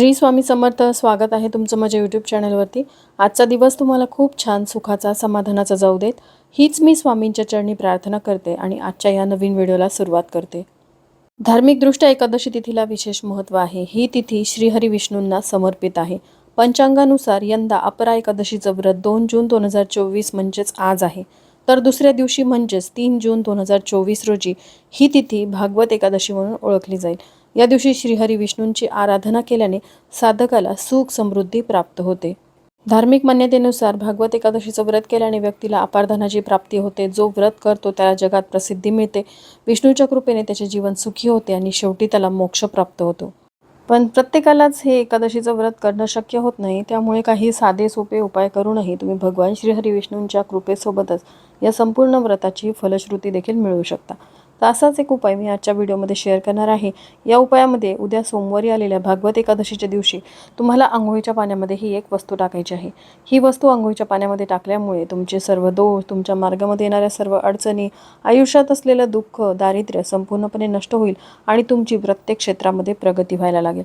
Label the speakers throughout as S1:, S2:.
S1: श्री स्वामी समर्थ स्वागत आहे तुमचं माझ्या यूट्यूब चॅनलवरती आजचा दिवस तुम्हाला खूप छान सुखाचा समाधानाचा जाऊ देत. हीच मी स्वामींच्या चरणी प्रार्थना करते आणि आजच्या या नवीन व्हिडिओला सुरुवात करते. धार्मिकदृष्ट्या एकादशी तिथीला विशेष महत्त्व आहे. ही तिथी श्रीहरी विष्णूंना समर्पित आहे. पंचांगानुसार यंदा अपरा एकादशीचं व्रत दोन जून दोन हजार चोवीस म्हणजेच आज आहे. तर दुसऱ्या दिवशी म्हणजेच तीन जून दोन हजार चोवीस रोजी ही तिथी भागवत एकादशी म्हणून ओळखली जाईल. या दिवशी श्रीहरी विष्णूंची आराधना केल्याने साधकाला सुख समृद्धी प्राप्त होते. धार्मिक मान्यतेनुसार भागवत एकादशीचं व्रत केल्याने व्यक्तीला अपारधनाची प्राप्ती होते. जो व्रत करतो त्याला जगात प्रसिद्धी मिळते. विष्णूच्या कृपेने त्याचे जीवन सुखी होते आणि शेवटी त्याला मोक्ष प्राप्त होतो. पण प्रत्येकालाच हे एकादशीचं व्रत करणं शक्य होत नाही. त्यामुळे काही साधे सोपे उपाय करूनही तुम्ही भगवान श्रीहरी विष्णूंच्या कृपेसोबतच या संपूर्ण व्रताची फलश्रुती देखील मिळवू शकता. तर असाच एक उपाय मी आजच्या व्हिडिओमध्ये शेअर करणार आहे. या उपायामध्ये उद्या सोमवारी आलेल्या भागवत एकादशीच्या दिवशी तुम्हाला आंघोळीच्या पाण्यामध्ये ही एक वस्तू टाकायची आहे. ही वस्तू आंघोळीच्या पाण्यामध्ये टाकल्यामुळे तुमचे सर्व दोष तुमच्या मार्गामध्ये येणाऱ्या सर्व अडचणी आयुष्यात असलेलं दुःख दारिद्र्य संपूर्णपणे नष्ट होईल आणि तुमची प्रत्येक क्षेत्रामध्ये प्रगती व्हायला लागेल.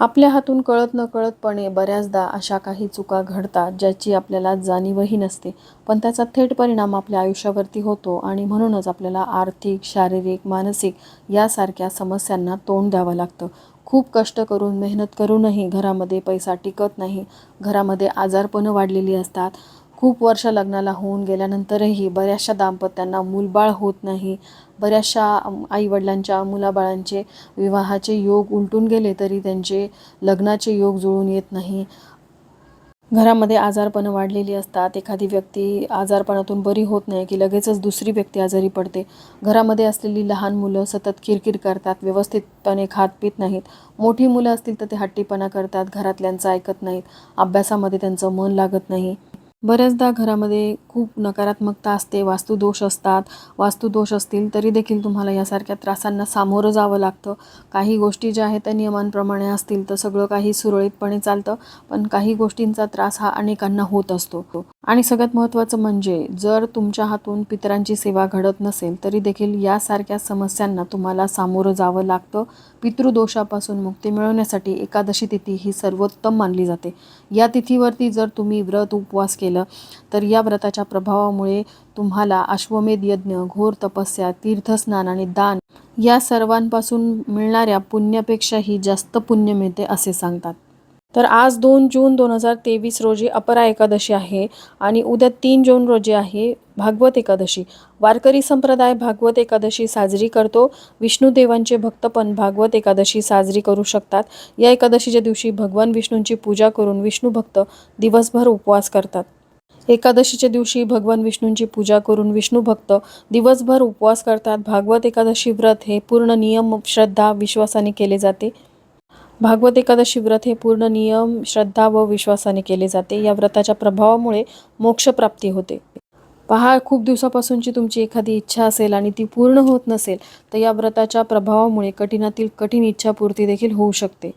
S1: आपल्या हातून कळत न कळतपणे बऱ्याचदा अशा काही चुका घडतात ज्याची आपल्याला जाणीवही नसते. पण त्याचा थेट परिणाम आपल्या आयुष्यावरती होतो आणि म्हणूनच आपल्याला आर्थिक शारीरिक मानसिक यासारख्या समस्यांना तोंड द्यावं लागतं. खूप कष्ट करून मेहनत करूनही घरामध्ये पैसा टिकत नाही. घरामध्ये आजारपणं वाढलेली असतात. खूप वर्ष लग्नाला होऊन गेल्यानंतरही बऱ्याचशा दाम्पत्यांना मूलबाळ होत नाही. बऱ्याचशा आईवडिलांच्या मुलाबाळांचे विवाहाचे योग उलटून गेले तरी त्यांचे लग्नाचे योग जुळून येत नाही. घरामध्ये आजारपणं वाढलेली असतात. एखादी व्यक्ती आजारपणातून बरी होत नाही की लगेचच दुसरी व्यक्ती आजारी पडते. घरामध्ये असलेली लहान मुलं सतत किरकिर करतात व्यवस्थितपणे खात पित नाहीत. मोठी मुलं असतील तर ते हट्टीपणा करतात घरातल्यांचं ऐकत नाहीत. अभ्यासामध्ये त्यांचं मन लागत नाही. बऱ्याचदा घरामध्ये खूप नकारात्मकता असते वास्तुदोष असतात. वास्तुदोष असतील तरी देखील तुम्हाला यासारख्या त्रासांना सामोरं जावं लागतं. काही गोष्टी ज्या आहेत त्या नियमांप्रमाणे असतील तर सगळं काही सुरळीतपणे चालतं पण काही गोष्टींचा त्रास हा अनेकांना होत असतो. आणि सगळ्यात महत्त्वाचं म्हणजे जर तुमच्या हातून पितरांची सेवा घडत नसेल तरी देखील यासारख्या समस्यांना तुम्हाला सामोरं जावं लागतं. पितृदोषापासून मुक्ती मिळवण्यासाठी एकादशी तिथी ही सर्वोत्तम मानली जाते. या तिथीवरती जर तुम्ही व्रत उपवास केलं तर या व्रताच्या प्रभावामुळे तुम्हाला अश्वमेध यज्ञ घोर तपस्या तीर्थस्नान आणि दान या सर्वांपासून मिळणाऱ्या पुण्यापेक्षाही जास्त पुण्य मिळते असे सांगतात. तर आज दोन जून दोन हजार तेवीस रोजी अपरा एकादशी आहे आणि उद्या तीन जून रोजी आहे भागवत एकादशी. वारकरी संप्रदाय भागवत एकादशी साजरी करतो. विष्णुदेवांचे भक्त पण भागवत एकादशी साजरी करू शकतात. या एकादशीच्या दिवशी भगवान विष्णूंची पूजा करून विष्णू भक्त दिवसभर उपवास करतात. एकादशीच्या दिवशी भगवान विष्णूंची पूजा करून विष्णू भक्त दिवसभर उपवास करतात. भागवत एकादशी व्रत हे पूर्ण नियम श्रद्धा विश्वासाने केले जाते. भागवत एकादशी व्रत हे पूर्ण नियम श्रद्धा व विश्वासाने केले जाते. या व्रताच्या प्रभावामुळे मोक्षप्राप्ती होते. पहा खूप दिवसापासूनची तुमची एखादी इच्छा असेल आणि ती पूर्ण होत नसेल तर या व्रताच्या प्रभावामुळे कठीणातील कठीण इच्छापूर्ती देखील होऊ शकते.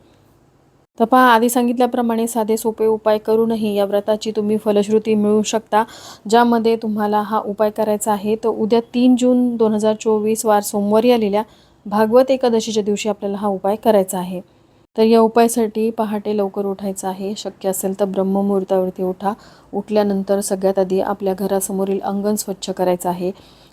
S1: तर पहा आधी सांगितल्याप्रमाणे साधे सोपे उपाय करूनही या व्रताची तुम्ही फलश्रुती मिळू शकता ज्यामध्ये तुम्हाला हा उपाय करायचा आहे. तर उद्या तीन जून दोन हजार चोवीस वार सोमवारी आलेल्या भागवत एकादशीच्या दिवशी आपल्याला हा उपाय करायचा आहे. तर या उपायासाठी पहाटे लवकर उठायचं आहे. शक्य असेल तर ब्रह्ममुहूर्तावरती उठा. उठल्यानंतर सगळ्यात आधी आपल्या घरासमोरील अंगण स्वच्छ करायचं आहे.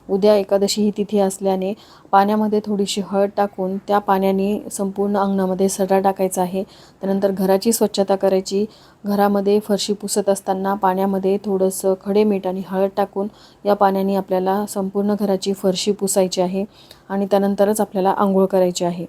S1: उद्या एकादशी ही तिथी असल्याने पाण्यामध्ये थोडीशी हळद टाकून त्या पाण्याने संपूर्ण अंगणामध्ये सडा टाकायचा आहे. त्यानंतर घराची स्वच्छता करायची. घरामध्ये फरशी पुसत असताना पाण्यामध्ये थोडंसं खडे मीठ आणि हळद टाकून या पाण्याने आपल्याला संपूर्ण घराची फरशी पुसायची आहे आणि त्यानंतरच आपल्याला आंघोळ करायची आहे.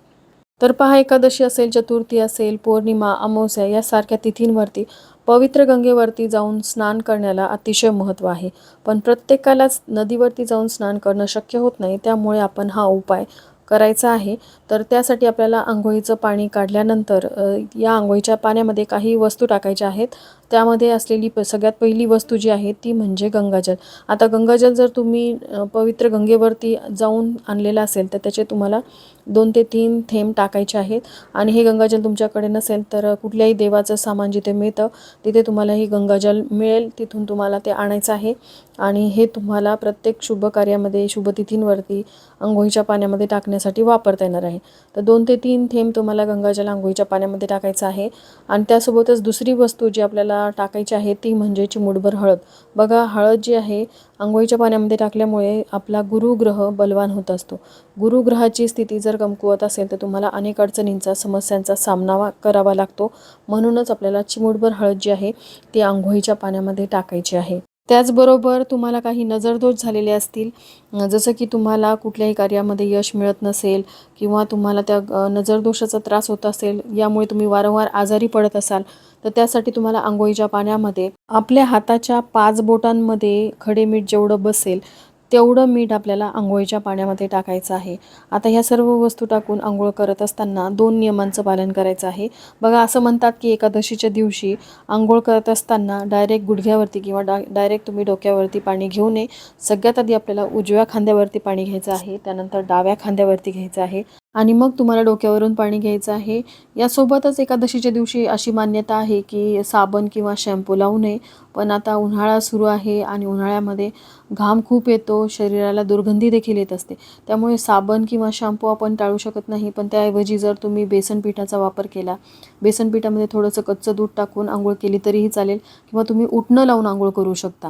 S1: तर पहा एकादशी असेल चतुर्थी असेल पौर्णिमा अमावस्या यासारख्या तिथींवरती पवित्र गंगेवरती जाऊन स्नान करण्याला अतिशय महत्त्व आहे. पण प्रत्येकालाच नदीवरती जाऊन स्नान करणं शक्य होत नाही त्यामुळे आपण हा उपाय करायचा आहे. तर त्यासाठी आपल्याला आंघोळीचं पाणी काढल्यानंतर या आंघोळीच्या पाण्यामध्ये काही वस्तू टाकायच्या आहेत. त्यामध्ये असलेली प सगळ्यात पहिली वस्तू जी आहे ती म्हणजे गंगाजल. आता गंगाजल जर तुम्ही पवित्र गंगेवरती जाऊन आणलेलं असेल तर त्याचे तुम्हाला दोन ते तीन थेंब टाकायचे आहेत. आणि हे गंगाजल तुमच्याकडे नसेल तर कुठल्याही देवाचं सामान जिथे मिळतं तिथे तुम्हाला ही गंगाजल मिळेल. तिथून तुम्हाला ते आणायचं आहे. आणि हे तुम्हाला प्रत्येक शुभ कार्यामध्ये शुभतिथींवरती आंघोळीच्या पाण्यामध्ये टाकण्यासाठी वापरता येणार आहे. तर दोन ते तीन थेंब तुम्हाला गंगाजल आंघोळीच्या पाण्यामध्ये टाकायचं आहे. आणि त्यासोबतच दुसरी वस्तू जी आपल्याला टाकायची आहे ती म्हणजे चिमुटभर हळद. बघा हळद जी आहे आंघोळीच्या पाण्यामध्ये टाकल्यामुळे आपला गुरुग्रह बलवान होत असतो. गुरुग्रहाची स्थिती जर कमकुवत असेल तर तुम्हाला अनेक अडचणींचा समस्यांचा सामना वा- करावा लागतो. म्हणूनच आपल्याला चिमुटभर हळद जी आहे ती आंघोळीच्या पाण्यामध्ये टाकायची आहे. त्याचबरोबर तुम्हाला काही नजरदोष झालेले असतील जसं की तुम्हाला कुठल्याही कार्यामध्ये यश मिळत नसेल किंवा तुम्हाला त्या नजरदोषाचा त्रास होत असेल यामुळे तुम्ही वारंवार आजारी पडत असाल तर त्यासाठी तुम्हाला आंघोळीच्या पाण्यामध्ये आपल्या हाताच्या पाच बोटांमध्ये खडे मीठ जेवढं बसेल तेवढं मीठ आपल्याला आंघोळीच्या पाण्यामध्ये टाकायचं आहे. आता ह्या सर्व वस्तू टाकून आंघोळ करत असताना दोन नियमांचं पालन करायचं आहे. बघा असं म्हणतात की एकादशीच्या दिवशी आंघोळ करत असताना डायरेक्ट गुडघ्यावरती किंवा डा डायरेक्ट तुम्ही डोक्यावरती पाणी घेऊ नये. सगळ्यात आधी आपल्याला उजव्या खांद्यावरती पाणी घ्यायचं आहे. त्यानंतर डाव्या खांद्यावरती घ्यायचं आहे. आणि मग तुम्हाला डोक्यावरून पाणी घ्यायचं आहे. यासोबतच एकादशीच्या दिवशी अशी मान्यता आहे की साबण किंवा शॅम्पू लावू नये. पण आता उन्हाळा सुरू आहे आणि उन्हाळ्यामध्ये घाम खूप येतो शरीराला दुर्गंधी देखील येत असते. त्यामुळे साबण किंवा शॅम्पू आपण टाळू शकत नाही. पण त्याऐवजी जर तुम्ही बेसन पिठाचा वापर केला बेसन पिठामध्ये थोडंसं कच्चं दूध टाकून आंघोळ केली तरीही चालेल किंवा तुम्ही उठणं लावून आंघोळ करू शकता.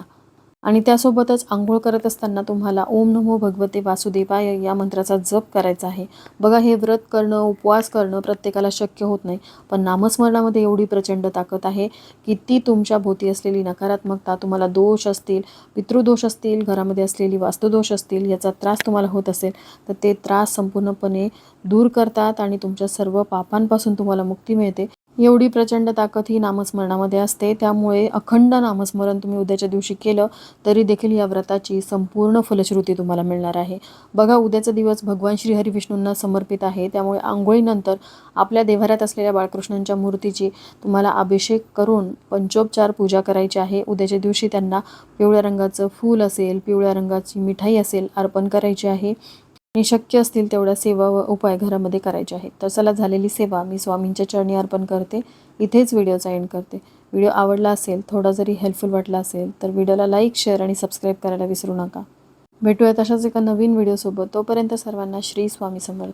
S1: आणि त्यासोबतच आंघोळ करत असताना तुम्हाला ओम नमो भगवते वासुदेवाय या मंत्राचा जप करायचा आहे. बघा हे व्रत करणं उपवास करणं प्रत्येकाला शक्य होत नाही. पण नामस्मरणामध्ये एवढी प्रचंड ताकद आहे की ती तुमच्या भोवती असलेली नकारात्मकता तुम्हाला दोष असतील पितृदोष असतील घरामध्ये असलेली वास्तुदोष असतील याचा त्रास तुम्हाला होत असेल तर ते त्रास संपूर्णपणे दूर करतात आणि तुमच्या सर्व पापांपासून तुम्हाला मुक्ती मिळते. एवढी प्रचंड ताकद ही नामस्मरणामध्ये असते. त्यामुळे अखंड नामस्मरण तुम्ही उद्याच्या दिवशी केलं तरी देखील या व्रताची संपूर्ण फलश्रुती तुम्हाला मिळणार आहे. बघा उद्याचा दिवस भगवान श्री हरी विष्णूंना समर्पित आहे. त्यामुळे आंघोळीनंतर आपल्या देव्हाऱ्यात असलेल्या बाळकृष्णांच्या मूर्तीची तुम्हाला अभिषेक करून पंचोपचार पूजा करायची आहे. उद्याच्या दिवशी त्यांना पिवळ्या रंगाचं फूल असेल पिवळ्या रंगाची मिठाई असेल अर्पण करायची आहे. आणि शक्य असतील तेवढ्या सेवा व उपाय घरामध्ये करायचे आहेत. तर चला झालेली सेवा मी स्वामींच्या चरणी अर्पण करते. इथेच व्हिडिओचा एंड करते. व्हिडिओ आवडला असेल थोडा जरी हेल्पफुल वाटला असेल तर व्हिडिओला लाईक शेअर आणि सबस्क्राईब करायला विसरू नका. भेटूयात तशाच एका नवीन व्हिडिओसोबत. तोपर्यंत सर्वांना श्री स्वामी समर्थ.